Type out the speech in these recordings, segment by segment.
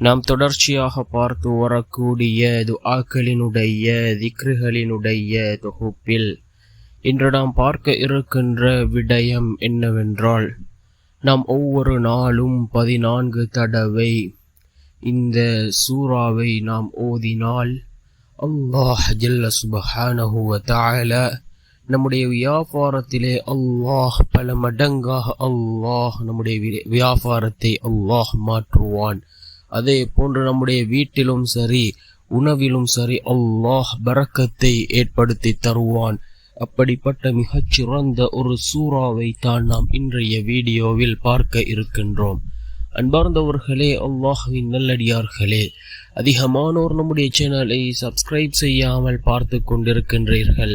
நாம் தொடர்ச்சியாக பார்த்து வரக்கூடிய துஆக்களினுடைய திக்ருகளினுடைய தொகுப்பில் இன்று நாம் பார்க்க இருக்கின்ற விடயம் என்னவென்றால் நாம் ஒவ்வொரு நாளும் பதினான்கு தடவை இந்த சூறாவை நாம் ஓதினால் அல்லாஹ் ஜல்ல சுபஹானஹு வ நம்முடைய வியாபாரத்திலே அல்லாஹ் பல மடங்காக அல்லாஹ் நம்முடைய வி- வியாபாரத்தை அல்லாஹ் மாற்றுவான். அதே போன்று நம்முடைய வீட்டிலும் சரி உணவிலும் சரி அல்லாஹ் பரக்கத்தை ஏற்படுத்தி தருவான். அப்படிப்பட்ட மிகச்சிறந்த ஒரு சூறாவை தான் நாம் இன்றைய வீடியோவில் பார்க்க இருக்கின்றோம். அன்பார்ந்தவர்களே அல்லாஹுவின் நல்லடியார்களே அதிகமானோர் நம்முடைய சேனலை சப்ஸ்கிரைப் செய்யாமல் பார்த்து கொண்டிருக்கின்றீர்கள்.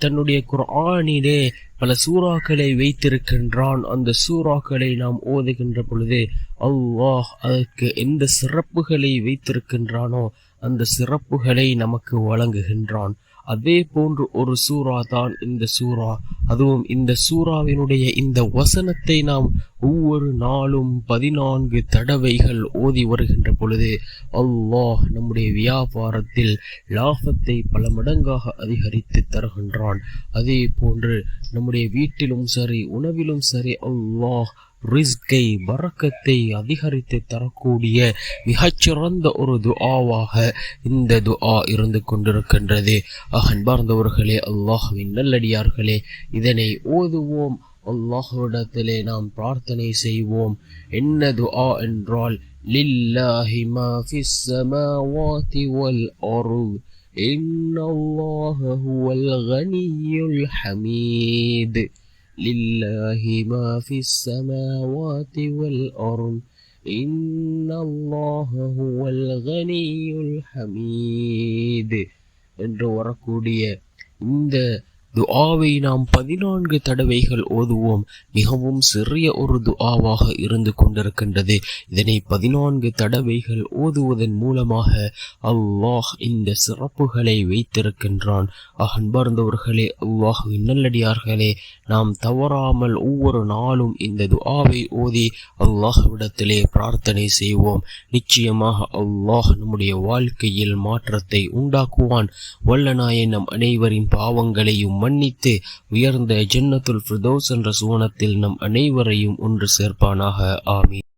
தன்னுடைய குர்ஆனிலே பல சூறாக்களை வைத்திருக்கின்றான். அந்த சூறாக்களை நாம் ஓதுகின்ற பொழுது அல்லாஹ் அதற்கு எந்த சிறப்புகளை வைத்திருக்கின்றானோ அந்த சிறப்புகளை நமக்கு வழங்குகின்றான். அதே போன்று ஒரு சூறா தான் இந்த சூறா. அதுவும் இந்த சூறாவினுடைய இந்த வசனத்தை நாம் ஒவ்வொரு நாளும் பதினான்கு தடவைகள் ஓதி வருகின்ற பொழுது அல்லாஹ் நம்முடைய வியாபாரத்தில் லாபத்தை பல மடங்காக அதிகரித்து தருகின்றான். அதே போன்று நம்முடைய வீட்டிலும் சரி உணவிலும் சரி அல்லாஹ் ரிஸ்கை பறக்கத்தை அதிகரித்து தரக்கூடிய மிகச்சிறந்த ஒரு துஆவாக இந்த துஆ இருந்து கொண்டிருக்கின்றது அன்பார்ந்தவர்களே அல்லாஹ்வின் நல்லடியார்களே இதனை ஓதுவோம் அல்லாஹ்விடத்திலே நாம் பிரார்த்தனை செய்வோம் என்ன துஆ என்றால் லில்லாஹி மா ஃபிஸ் ஸமாவாதி வல் அர்த் إن الله هو الغني الحميد لله ما في السماوات والأرض إن الله هو الغني الحميد என்று வரக்கூடிய இந்த துஆவை நாம் பதினான்கு தடவைகள் ஓதுவோம். மிகவும் சிறிய ஒரு துஆவாக இருந்து கொண்டிருக்கின்றது. இதனை பதினான்கு தடவைகள் ஓதுவதன் மூலமாக அல்லாஹ் இந்த சிறப்புகளை வைத்திருக்கின்றான். அன்பர்ந்தவர்களே அல்லாஹ் நல்லடியார்களே நாம் தவறாமல் ஒவ்வொரு நாளும் இந்த துஆவை ஓதி அல்லாஹ்விடத்திலே பிரார்த்தனை செய்வோம். நிச்சயமாக அல்லாஹ் நம்முடைய வாழ்க்கையில் மாற்றத்தை உண்டாக்குவான். வல்லநாய நம் அனைவரின் பாவங்களையும் மன்னித்து உயர்ந்த ஜன்னத்துல் ஃபிர்தோஸ் என்ற சுவனத்தில் நம் அனைவரையும் ஒன்று சேர்ப்பானாக. ஆமீன்.